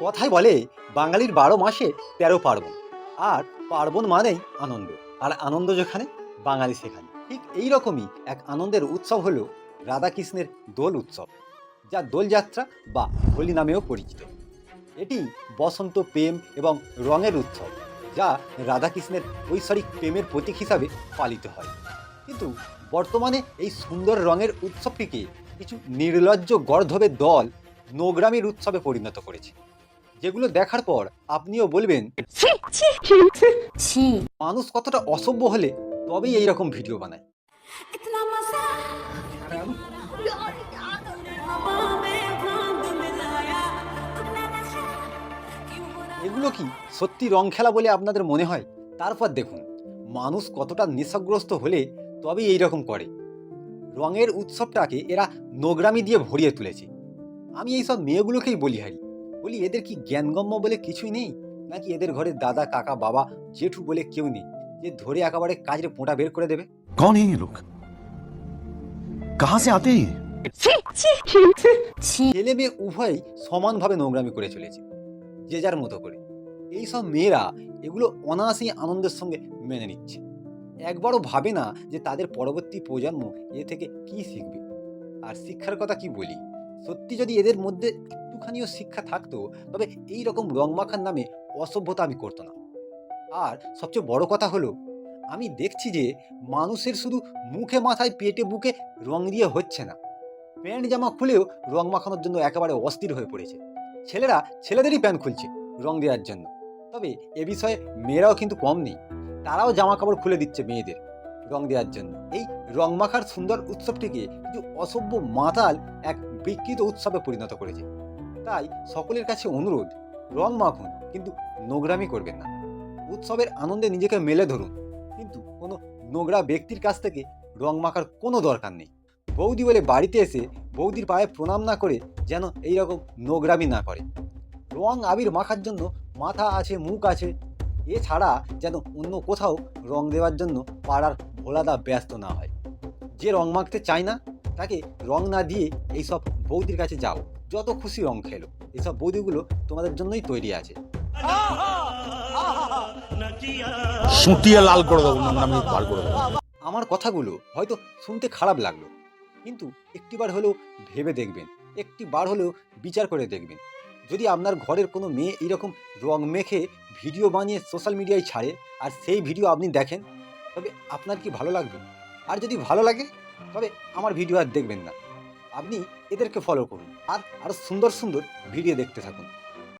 কথায় বলে, বাঙালির বারো মাসে তেরো পার্বণ। আর পার্বণ মানেই আনন্দ। আর আনন্দ যেখানে, বাঙালি সেখানে। ঠিক এই রকমই এক আনন্দের উৎসব হলো রাধাকৃষ্ণের দোল উৎসব, যা দোলযাত্রা বা হোলি নামেও পরিচিত। এটি বসন্ত প্রেম এবং রঙের উৎসব, যা রাধাকৃষ্ণের ঐশ্বরিক প্রেমের প্রতীক হিসাবে পালিত হয়। কিন্তু বর্তমানে এই সুন্দর রঙের উৎসবটিকে কিছু নির্লজ্জ গর্ধবের দল নোগ্রামের উৎসবে পরিণত করেছে। যেগুলো দেখার পর আপনিও বলবেন মানুষ কতটা অসভ্য হলে তবেই এইরকম ভিডিও বানায়। এগুলো কি সত্যি রং খেলা বলে আপনাদের মনে হয়? তারপর দেখুন মানুষ কতটা নিঃসগ্রস্ত হলে তবেই এইরকম করে। রঙের উৎসবটাকে এরা নোগ্রামি দিয়ে ভরিয়ে তুলেছে। আমি এইসব মেয়েগুলোকেই বলি হারি। বলি এদের কি জ্ঞানগম্য বলে কিছুই নেই? নাকি এদের ঘরে দাদা কাকা বাবা জেঠু বলে কেউ নেই? যে ধরে একেবারে কাজের পোঁটা বের করে দেবে? কন এই লোক? কাহা সে আতে ছেলে মেয়ে উভয়ই সমানভাবে নোংরামি করে চলেছে যে যার মতো করে। এইসব মেয়েরা এগুলো অনায়াসেই আনন্দের সঙ্গে মেনে নিচ্ছে। একবারও ভাবে না যে তাদের পরবর্তী প্রজন্ম এ থেকে কি শিখবে। আর শিক্ষার কথা কি বলি? সত্যি যদি এদের মধ্যে একটুখানিও শিক্ষা থাকতো, তবে এই রকম রং মাখার নামে অসভ্যতা আমি করতো না। আর সবচেয়ে বড় কথা হলো, আমি দেখছি যে মানুষের শুধু মুখে মাথায় পেটে বুকে রং দিয়ে হচ্ছে না। প্যান্ট জামা খুলেও রং মাখানোর জন্য একেবারে অস্থির হয়ে পড়েছে। ছেলেরা ছেলেদেরই প্যান্ট খুলছে রং দেওয়ার জন্য। তবে এ বিষয়ে মেয়েরাও কিন্তু কম নেই। তারাও জামা কাপড় খুলে দিচ্ছে মেয়েদের রং দেওয়ার জন্য। এই রং মাখার সুন্দর উৎসবটিকে কিছু অসভ্য মাতাল এক বিকৃত উৎসবে পরিণত করেছে। তাই সকলের কাছে অনুরোধ, রং মাখুন, কিন্তু নোংরামি করবেন না। উৎসবের আনন্দে নিজেকে মেলে ধরুন, কিন্তু কোনো নোংরা ব্যক্তির কাছ থেকে রং মাখার কোনো দরকার নেই। বৌদি বলে বাড়িতে এসে বৌদির পায়ে প্রণাম না করে যেন এইরকম নোংরামি না করে। রং আবির মাখার জন্য মাথা আছে, মুখ আছে এছাড়া যেন অন্য কোথাও রং দেওয়ার জন্য পাড়ার ভোলাদা ব্যস্ত না হয়। যে রং মাখতে চায় না, তাকে রং না দিয়ে এইসব বৌদির কাছে যাও। যত খুশি রং খেলো। এসব বৌদিগুলো তোমাদের জন্যই তৈরি আছে। সুটিয়ে লাল করে দেবো নোংরামি বার করে দেবো। আমার কথাগুলো হয়তো শুনতে খারাপ লাগল কিন্তু একটিবার হলেও ভেবে দেখবেন একটি বার হলেও বিচার করে দেখবেন। যদি আপনার ঘরের কোনো মেয়ে এইরকম রং মেখে ভিডিও বানিয়ে সোশ্যাল মিডিয়ায় ছাড়ে আর সেই ভিডিও আপনি দেখেন তবে আপনার কি ভালো লাগবে? আর যদি ভালো লাগে তবে আমার ভিডিও আর দেখবেন না। আপনি এদেরকে ফলো করুন আর আরও সুন্দর সুন্দর ভিডিও দেখতে থাকুন।